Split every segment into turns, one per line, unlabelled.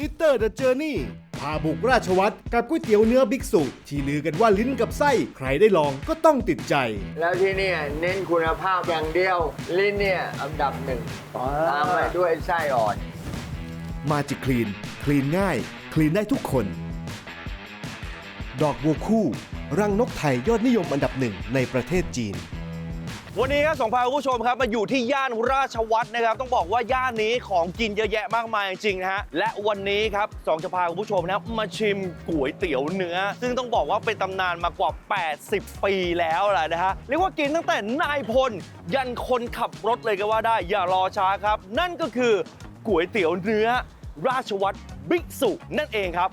อิตเตอร์เดอะเจอร์นี่พาบุกราชวัตรกับก๋วยเตี๋ยวเนื้อบิ๊กสุที่ลือกันว่าลิ้นกับไส้ใครได้ลองก็ต้องติดใจ
แล้วที่เนี่ยเน้นคุณภาพอย่างเดียว ลิ้นเนี่ยอันดับหนึ่งตามมาด้วยไส้อ่อน
มาจิคลีน คลีนง่าย คลีนได้ทุกคน ดอกบัวคู่ รังนกไทยยอดนิยมอันดับหนึ่งในประเทศจีน
วันนี้ครับสองพาคุณผู้ชมครับมาอยู่ที่ย่านราชวัตรนะครับ ต้องบอกว่าย่านนี้ของกินเยอะแยะมากมายจริงนะฮะและวันนี้ครับสองจะพาคุณผู้ชมนะครับมาชิมก๋วยเตี๋ยวเนื้อ ซึ่งต้องบอกว่าเป็นตำนานมากว่า 80 ปีแล้วแหละนะฮะเรียกว่ากินตั้งแต่นายพล ยันคนขับรถเลยก็ว่าได้อย่ารอช้าครับ นั่นก็คือก๋วยเตี๋ยวเนื้อ ราชวัตรบิ๊กสุนั่นเองครับ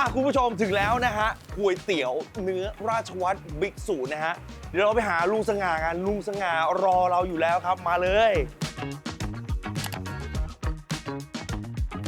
อะคุณผู้ชมถึงแล้วนะฮะก๋วยเตี๋ยวเนื้อราชวัตรบิ๊กสูนะฮะ เดี๋ยวเราไปหาลุงสง่ากันลุงสง่ารอเราอยู่แล้วครับมาเลย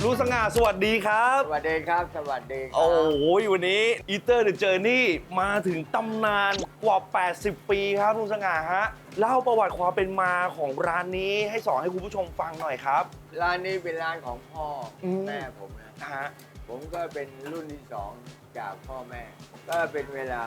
ลุงสง่าสวัสดีครับ
สวัสดีครับ สวัสดีครับ
โอ้โหวันนี้อีเตอร์เดอะเจอร์นี่มาถึงตำนานกว่า 80 ปีครับลุงสง่าฮะ เล่าประวัติความเป็นมาของร้านนี้ให้สอนให้คุณผู้ชมฟังหน่อยครับ
ร้านนี้เป็นร้านของพ่ออ
ม
แม่ผมนะ
นะฮะ
ผมก็เป็นรุ่นที่สองจากพ่อแม่ ก็เป็นเวลา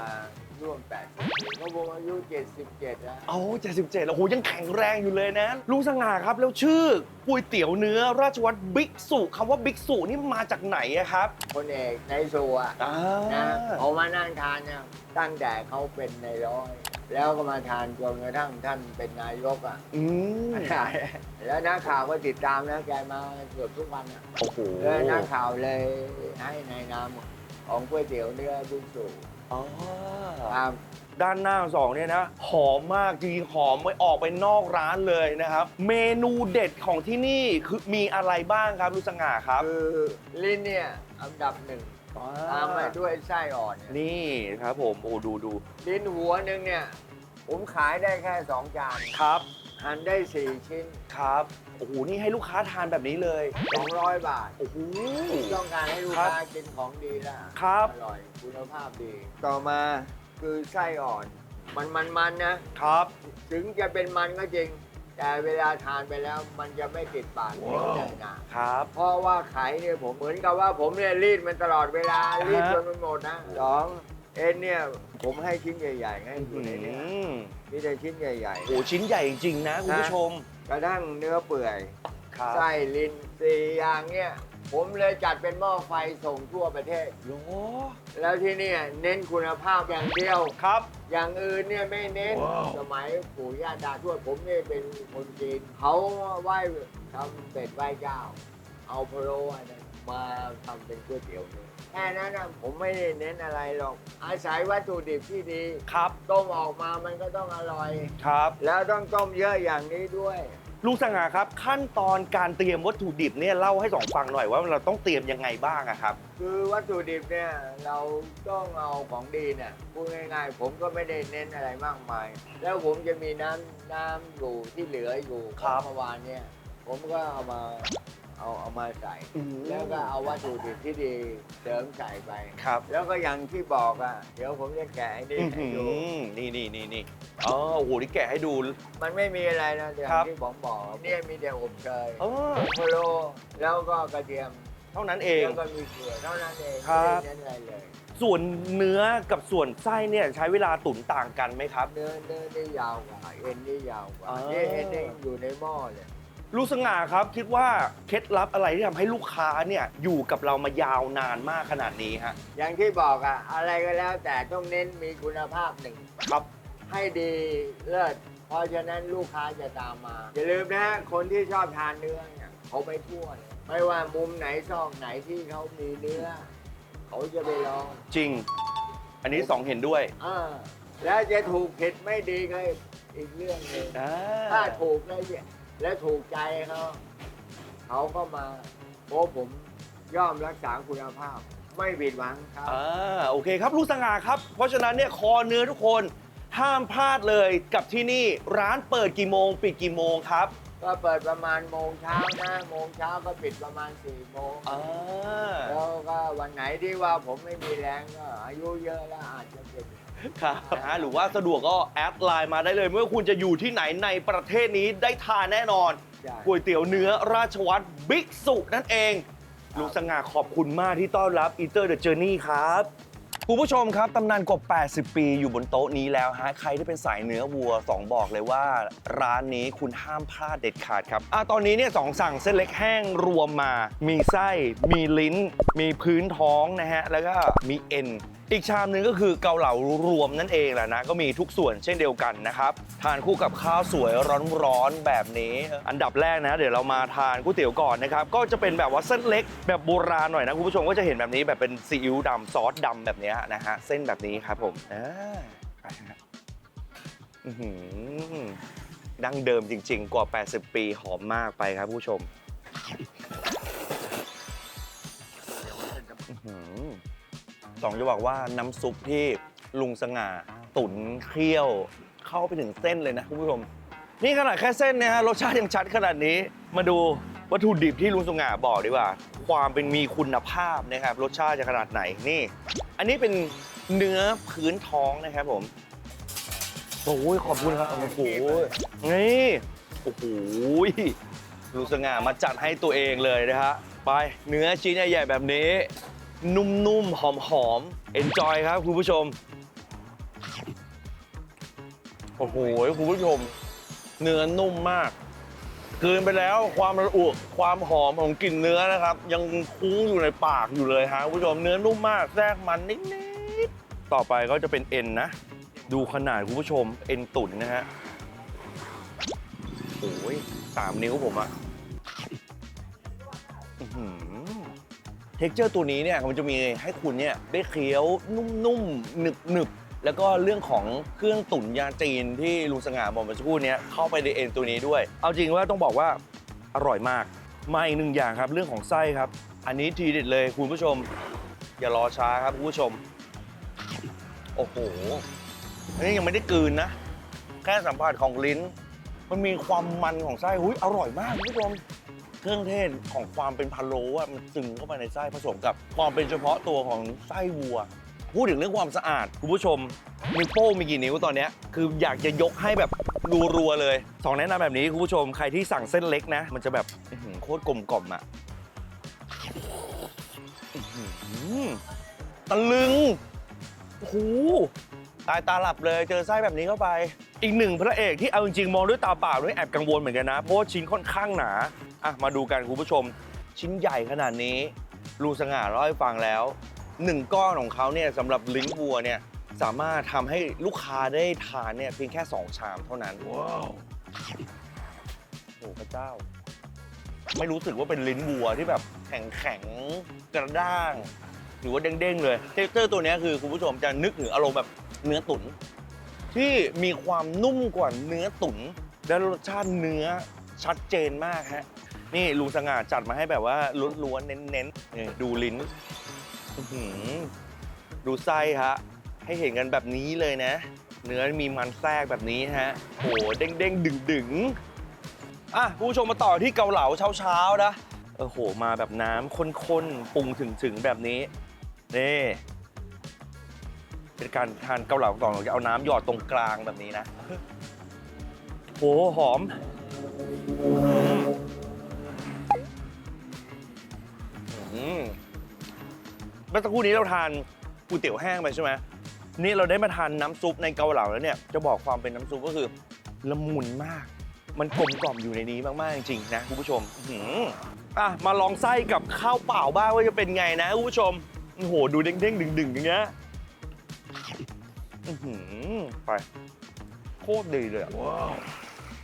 ร่วม80ปีเพราะผมอายุ 77 แล้ว
เอา77แล้วโอ้โห ยังแข็งแรงอยู่เลยนะ ลุงสง่าครับ แล้วชื่อก๋วยเตี๋ยวเนื้อราชวัตรบิ๊กสุคำว่าบิ๊กสุนี่มาจากไหนอะครับ
คนเอกในสัว
อ่า
นะเขามานั่งทานเนี่ยตั้งแต่เขาเป็นในายร้อย แล้วก็มาทานจนกระทั่งท่านเป็นนายกอะ
อืม
แล้วนักข่าวก็ติดตามนะแกมาเกือบทุกวันอะ
โอ้โห
แล้วนักข่าวเลยให้ในนามของก๋วยเตี๋ยวเนื้อบิ๊กสุ
อ๋อ
ตาม
ด้านหน้าสองเนี่ยนะ หอมมากจริงๆหอมไม่ออกไปนอกร้านเลยนะครับ เมนูเด็ดของที่นี่คือมีอะไรบ้างครับลุงสง่าครับ
คือลิ้นเนี่ยอันดับหนึ่ง ตามมาด้วยไส้อ่อนเนี่ย
นี่ครับผม โอ้ดูดู
ลิ้นหัวหนึ่งเนี่ย ผมขายได้แค่สองจาน
ครับ
หั่นได้สี่ชิ้น
ครับ โอ้โห นี่ให้ลูกค้าทานแบบนี้เลย
200 บาท
โอ้โห
ต้องการให้ลูก
ครับ
ค้ากินของดีละ
ครับ
อร่อยคุณภาพดี ต่อมาคือไส้อ่อน มันมันมันนะ
ครับ
ถึงจะเป็นมันก็จริง แต่เวลาทานไปแล้วมันจะไม่ติดปากเคี้ยวได้นาน
ครับ
เพราะว่าไข่เนี่ยผมเหมือนกับว่าผมเนี่ยรีดมันตลอดเวลา
อ่าฮะ
รีดจนมันหมดนะสองเอ็นเนี่ยผมให้ชิ้นใหญ่ๆให้อยู่ในเนี้
อืม
มีแต่ชิ้นใหญ่
โอ้ชิ้นใหญ่จริงๆนะคุณผู้ชม
ๆกระทั่งเนื้อเปื่อย
ครับ
ไส้ลิ้นสี่อย่างเนี่ยผมเลยจัดเป็นหม้อไฟส่งทั่วประเทศ
โอ้
แล้วที่เนี่ยเน้นคุณภาพอย่างเดียว
ครับ
อย่างอื่นเนี่ยไม่เน้น
ว้าว
สมัยปู่ย่าตาทวดผมเนี่ยเป็นคนจีนเขาไหว้ทำเป็ดไหว้เจ้า เอาพะโล้อันนั้นมาทำเป็นก๋วยเตี๋ยวเนี่ยแค่นั้นนะผมไม่ได้เน้นอะไรหรอก อาศัยวัตถุดิบที่ดี
ครับ
ต้มออกมามันก็ต้องอร่อย
ครับ
แล้วต้องต้มเยอะอย่างนี้ด้วย
ลุงสง่าครับ ขั้นตอนการเตรียมวัตถุดิบเนี่ยเล่าให้สองฟังหน่อยว่าเราต้องเตรียมยังไงบ้างอะครับ
คือวัตถุดิบเนี่ยเราต้องเอาของดีเนี่ยพูดง่ายๆผมก็ไม่ได้เน้นอะไรมากมาย แล้วผมจะมีน้ำน้ำอยู่ที่เหลืออยู่
ครับ
เมื่อวานเนี่ยผมก็เอามา เอาเอามาใส่แล้วก็เอาวัตถุดิบที่ดีเสริมใส่ไป
ครับ
แล้วก็อย่างที่บอกอะ เดี๋ยวผมจะแกะให้ดี
อื้อ
ให้
หื
ดู
อนี่นี่นี่นี่อ๋อโอ้โหนี่แกะให้ดู
มันไม่มีอะไรนะอย่าง
ครับ
ที่ผมบอกเนี่ยมีแต่อบเชย
เออ
พะโล้แล้วก็กระเทียม
เท่านั้นเอง
แล้วก็มีเกลือเท่านั้นเอง
ครั
ไม่
บ
ได้เน้นอะไรเลย
ส่วนเนื้อกับส่วนไส้เนี่ยใช้เวลาตุ๋นต่างกันไหมครับ
เนื้อเนื้อนี่ยาวกว่าเอ็นนี่ยาวกว่า
อ๋อ
นี่เอ็นนี่อยู่ในหม้อเลย
ลูกสง่าครับ คิดว่าเคล็ดลับอะไรที่ทำให้ลูกค้าเนี่ยอยู่กับเรามายาวนานมากขนาดนี้ฮะ
อย่างที่บอกอะอะไรก็แล้วแต่ต้องเน้นมีคุณภาพหนึ่ง
ครับ
ให้ดีเลิศ เพราะฉะนั้นลูกค้าจะตามมา อย่าลืมนะฮะคนที่ชอบทานเนื้อเนี่ยเขาไปทั่วเลยไม่ว่ามุมไหนซอกไหนที่เขามีเนื้อ เขาจะไปลอง
จริง อันนี้สองเห็นด้วย
อ่าแล้วจะถูกผิดไม่ดีก็อีกเรื่องหนึ่ง
อ่า
ถ้าถูกแล้วเนี่ย และถูกใจเขาเขาก็มาเพราะผมย่อมรักษาคุณภาพ ไม่ผิดหวังครับ
อ่าโอเคครับลูกสง่าครับ เพราะฉะนั้นเนี่ยคอเนื้อทุกคนห้ามพลาดเลยกับที่นี่ร้านเปิดกี่โมง ปิดกี่โมงครับ
ก็เปิดประมาณโมงเช้านะโมงเช้าก็ปิดประมาณ4ี่โมง
อ่า
แล้วก็วันไหนที่ว่าผมไม่มีแรงก็อายุเยอะแล้วอาจจะเป็น
ครับนะฮะหรือว่าสะดวกก็แอดไลน์มาได้เลย เมื่อคุณจะอยู่ที่ไหนในประเทศนี้ได้ทานแน่นอน
ใช่
ก๋วยเตี๋ยวเนื้อราชวัตรบิ๊กสุนั่นเอง
ครับ
ลุงสง่าขอบคุณมากที่ต้อนรับอีเตอร์เดอะเจอร์นี่ครับ คุณผู้ชมครับ ตำนานกว่า 80 ปีอยู่บนโต๊ะนี้แล้วฮะ ใครที่เป็นสายเนื้อวัว 2 บอกเลยว่า ร้านนี้คุณห้ามพลาดเด็ดขาดครับอะตอนนี้เนี่ยสองสั่งเส้นเล็กแห้งรวมมา มีไส้ มีลิ้น มีพื้นท้องนะฮะ แล้วก็มีเอ็น อีกชามหนึ่งก็คือเกาเหลารวมนั่นเองแหละนะ ก็มีทุกส่วนเช่นเดียวกันนะครับ ทานคู่กับข้าวสวยร้อนๆแบบนี้ อันดับแรกนะ เดี๋ยวเรามาทานก๋วยเตี๋ยวก่อนนะครับ ก็จะเป็นแบบว่าเส้นเล็กแบบโบราณหน่อยนะ คุณผู้ชมก็จะเห็นแบบนี้แบบเป็นซีอิ๊วดำซอสดำแบบนี้นะฮะเส้นแบบนี้ครับผมอ่าไปฮะดั้งเดิมจริง ๆ กว่า 80 ปีหอมมากไปครับผู้ชม สองจะบอกว่าน้ำซุปที่ลุงสง่าตุ๋นเคี่ยว เข้าไปถึงเส้นเลยนะคุณผู้ชม นี่ขนาดแค่เส้นเนะฮะรสชาติยังชัดขนาดนี้มาดูวัตถุดิบที่ลุงสง่าบอกดีกว่า ความเป็นมีคุณภาพนะครับรสชาติจะขนาดไหนนี่ อันนี้เป็นเนื้อพื้นท้องนะครับผมโอ้ยขอบคุณครับโอ้โหนี่โอ้โหลุงสง่ามาจัดให้ตัวเองเลยนะฮะไปเนื้อชิ้นใหญ่ๆแบบนี้ นุ่มๆ หอมๆ enjoy ครับคุณผู้ชม โอ้โห คุณผู้ชม เนื้อนุ่มมากกลืนไปแล้วความระอุความหอมของกลิ่นเนื้อนะครับ ยังคุ้งอยู่ในปากอยู่เลยฮะคุณผู้ชมเนื้อนุ่มมากแทรกมันนิดๆ ต่อไปก็จะเป็นเอ็นนะ ดูขนาดคุณผู้ชมเอ็นตุ๋นนะฮะโอ้ยสามนิ้วผมอะ เท็กเจอร์ตัวนี้เนี่ยมันจะมีให้คุณเนี่ยได้เคี้ยวนุ่มๆหนึบๆแล้วก็เรื่องของเครื่องตุ๋นยาจีนที่ลุงสง่าบอกเมื่อสักครู่เนี้ยเข้าไปในเอ็นตัวนี้ด้วย เอาจริงว่าต้องบอกว่าอร่อยมากมาอีกหนึ่งอย่างครับ เรื่องของไส้ครับ อันนี้ทีเด็ดเลยคุณผู้ชม อย่ารอช้าครับคุณผู้ชม โอ้โหอันนี้ยังไม่ได้กลืนนะ แค่สัมผัสของลิ้น มันมีความมันของไส้หุ้ยอร่อยมากคุณผู้ชม เครื่องเทศของความเป็นพะโล้อะมันซึมเข้าไปในไส้ผสมกับความเป็นเฉพาะตัวของไส้วัว พูดถึงเรื่องความสะอาด คุณผู้ชมนิ้วโป้งมีกี่นิ้วตอนเนี้ยคืออยากจะยกให้แบบรัวๆเลยสองแนะนำแบบนี้คุณผู้ชมใครที่สั่งเส้นเล็กนะ มันจะแบบอื้อหือโคตรกลมกล่อมอะอื้อหือตะลึงโอ้โห ตายตาหลับเลยเจอไส้แบบนี้เข้าไป อีกหนึ่งพระเอกที่เอาจริงๆมองด้วยตาเปล่าด้วยแอบกังวลเหมือนกันนะเพราะว่าชิ้นค่อนข้างหนาอะมาดูกันคุณผู้ชม ชิ้นใหญ่ขนาดนี้ลุงสง่าเล่าให้ฟังแล้วหนึ่งก้อนของเขาเนี่ยสำหรับลิ้นวัวเนี่ยสามารถทำให้ลูกค้าได้ทานเนี่ยเพียงแค่ 2 ชามเท่านั้น ว้าวโอ้พระเจ้า ไม่รู้สึกว่าเป็นลิ้นวัวที่แบบแข็งแข็งๆกระด้าง หรือว่าเด้งๆเลยเทคเจอร์ตัวเนี้ยคือคุณผู้ชมจะนึกถึงอารมณ์แบบ เนื้อตุ๋นที่มีความนุ่มกว่าเนื้อตุ๋นและรสชาติเนื้อชัดเจนมากฮะ นี่ลุงสง่าจัดมาให้แบบว่าล้วนๆเน้นๆนี่ดูลิ้นดูไส้ฮะ ให้เห็นกันแบบนี้เลยนะ เนื้อมีมันแทรกแบบนี้ฮะโหเด้งเด้งดึงดึงอะผู้ชมมาต่อที่เกาเหลาเช้าๆนะเออโห มาแบบน้ำข้นๆปรุงถึงๆแบบนี้ นี่ เป็นการทานเกาเหลาต่อจะเอาน้ำหยอดตรงกลางแบบนี้นะโหหอม อืมเมื่อสักครู่นี้เราทานก๋วยเตี๋ยวแห้งไปใช่ไหมนี่เราได้มาทานน้ำซุปในเกาเหลาแล้วเนี่ย จะบอกความเป็นน้ำซุปก็คือละมุนมาก มันกลมกล่อมอยู่ในนี้มาก ๆ จริง ๆ นะคุณผู้ชมอื้อหืออะ มาลองไส้กับข้าวเปล่าบ้างว่าจะเป็นไงนะคุณผู้ชมโอ้โห ดูเด้งๆดึงๆอย่างเงี้ย อื้อหือไปโคตรดีเลยอะ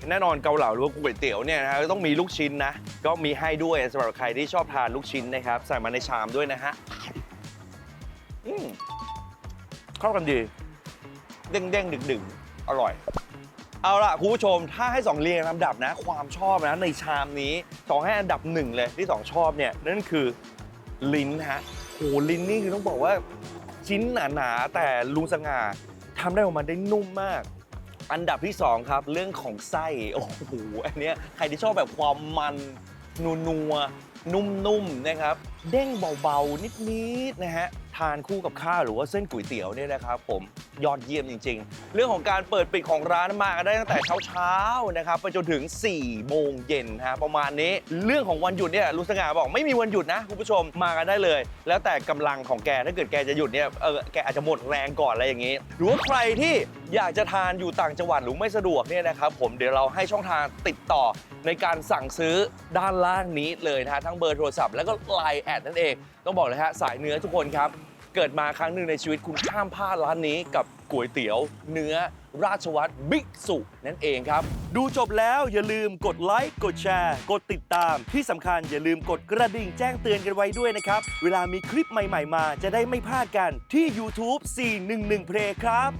แน่นอนเกาเหลาหรือว่าก๋วยเตี๋ยวเนี่ยนะฮะก็ต้องมีลูกชิ้นนะ ก็มีให้ด้วยสำหรับใครที่ชอบทานลูกชิ้นนะครับ ใส่มาในชามด้วยนะฮะอืมเข้ากันดี เด้งเด้งดึกดึงๆอร่อย เอาล่ะ คุณผู้ชม ถ้าให้2เรียงลำดับนะ ความชอบนะในชามนี้สองให้อันดับหนึ่งเลยที่2ชอบเนี่ย นั่นคือลิ้นฮะโหลิ้นนี่คือต้องบอกว่าชิ้นหนาๆแต่ลุงสง่า ทำได้ออกมาได้นุ่มมาก อันดับที่ 2 ครับ เรื่องของไส้โอ้โหอันเนี้ยใครที่ชอบแบบความมันนัวๆนุ่มๆนะครับ เด้งเบาๆนิดๆนะฮะานคู่กับข้าวหรือว่าเส้นก๋วยเตี๋ยวเนี่ยนะครับผมยอดเยี่ยมจริง ๆ เรื่องของการเปิดปิดของร้านมากันได้ตั้งแต่เช้าๆนะครับไปจนถึง 4 โมงเย็นฮะประมาณนี้เรื่องของวันหยุดเนี่ยลุงสง่าบอกไม่มีวันหยุดนะคุณผู้ชมมากันได้เลย แล้วแต่กำลังของแกถ้าเกิดแกจะหยุดเนี่ยเออแกอาจจะหมดแรงก่อนอะไรอย่างนี้ หรือว่าใครที่อยากจะทานอยู่ต่างจังหวัดหรือไม่สะดวกเนี่ยนะครับผมเดี๋ยวเราให้ช่องทางติดต่อในการสั่งซื้อด้านล่างนี้เลยนะฮะทั้งเบอร์โทรศัพท์แล้วก็ไลน์แอดนั่นเอง ต้องบอกเลยฮะสายเนื้อทุกคนครับ เกิดมาครั้งหนึ่งในชีวิตคุณข้ามพลาดร้านนี้กับก๋วยเตี๋ยว เนื้อราชวัตรบิ๊กสุนั่นเองครับ ดูจบแล้วอย่าลืมกดไลค์กดแชร์ กดติดตาม ที่สำคัญอย่าลืมกดกระดิ่งแจ้งเตือนกันไว้ด้วยนะครับ เวลามีคลิปใหม่ ๆ มาจะได้ไม่พลาดกันที่ YouTube 411 Play ครับ